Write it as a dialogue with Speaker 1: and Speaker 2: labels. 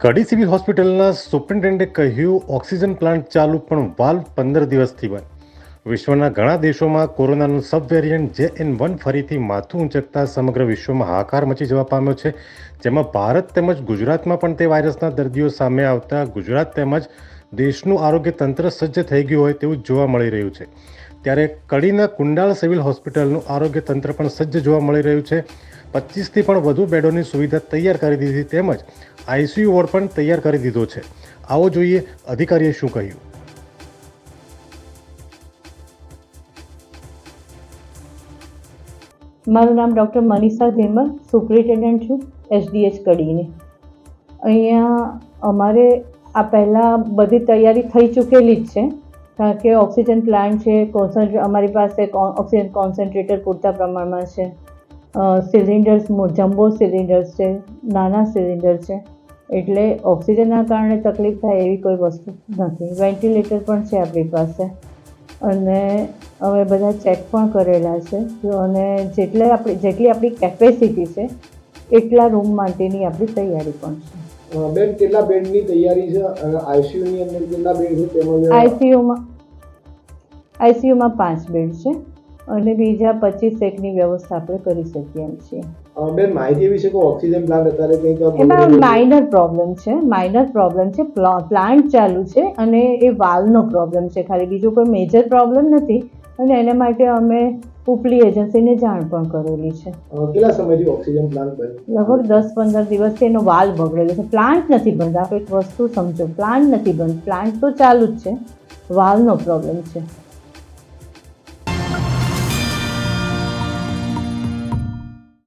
Speaker 1: કડી civil હોસ્પિટલના સુપ્રિન્ટેન્ડે કહ્યું, oxygen plant ચાલુ પણ વાલ્વ પંદર દિવસથી બંધ. વિશ્વના ઘણા દેશોમાં કોરોનાનું સબ વેરિયન્ટ જે એન વન ફરીથી માથું ઊંચકતા સમગ્ર વિશ્વમાં હાહાકાર મચી જવા પામ્યો છે. જેમાં ભારત તેમજ ગુજરાતમાં પણ તે વાયરસના દર્દીઓ સામે આવતા ગુજરાત તેમજ દેશનું આરોગ્ય તંત્ર સજ્જ થઈ ગયું હોય તેવું જોવા મળી રહ્યું છે. ત્યારે કડીના કુંડાળ સિવિલ હોસ્પિટલનું આરોગ્ય તંત્ર પણ સજ્જ જોવા મળી રહ્યું છે. પચીસથી પણ વધુ બેડોની સુવિધા તૈયાર કરી દીધી તેમજ આઈસીયુ વોર્ડ પણ તૈયાર કરી દીધો છે. આવો જોઈએ અધિકારીએ શું કહ્યું.
Speaker 2: મારું નામ ડૉક્ટર મનીષા ધીમર સુપ્રિન્ટેન્ડન્ટ છું એસડીએચ કડીની. અહીંયા અમારે આ પહેલાં બધી તૈયારી થઈ ચૂકેલી જ છે, કારણ કે ઓક્સિજન પ્લાન્ટ છે કોન્સન્ટ્રે અમારી પાસે ઓક્સિજન કોન્સન્ટ્રેટર પૂરતા પ્રમાણમાં છે સિલિન્ડર્સ જમ્બો સિલિન્ડર્સ છે, નાના સિલિન્ડર છે. એટલે ઓક્સિજનના કારણે તકલીફ થાય એવી કોઈ વસ્તુ નથી. વેન્ટિલેટર પણ છે આપણી પાસે. અને અમે બધા ચેક પણ કરેલા છે. અને જેટલે આપણી જેટલી આપણી કેપેસિટી છે એટલા રૂમ માટેની આપણી તૈયારી પણ છે.
Speaker 3: બેન કેટલા બેડની તૈયારી છે? આઈસીયુની અંદર કેટલા બેડ છે? તેમજ
Speaker 2: આઈસીયુમાં આઈસીયુમાં પાંચ બેડ છે. અને બીજા પચીસ એકની વ્યવસ્થા આપણે કરી શકીએ એમ છીએ.
Speaker 3: બેન માહિતી વિશે કોઈ ઓક્સિજન પ્લાન્ટ અત્યારે કંઈક
Speaker 2: એમાં માઇનર પ્રોબ્લેમ છે. માઇનર પ્રોબ્લેમ છે. પ્લાન્ટ ચાલુ છે અને એ વાલનો પ્રોબ્લેમ છે. ખાલી બીજો કોઈ મેજર પ્રોબ્લેમ નથી અને એના માટે અમે ઉપલી એજન્સીને જાણ પણ કરેલી છે.
Speaker 3: કેટલા સમયથી ઓક્સિજન પ્લાન્ટ બન્યો
Speaker 2: લગભગ દસ પંદર દિવસથી એનો વાલ બગડેલો છે. પ્લાન્ટ નથી બંધ. આપ એક વસ્તુ સમજો. પ્લાન્ટ નથી બંધ. પ્લાન્ટ તો ચાલુ જ છે. વાલનો પ્રોબ્લેમ છે.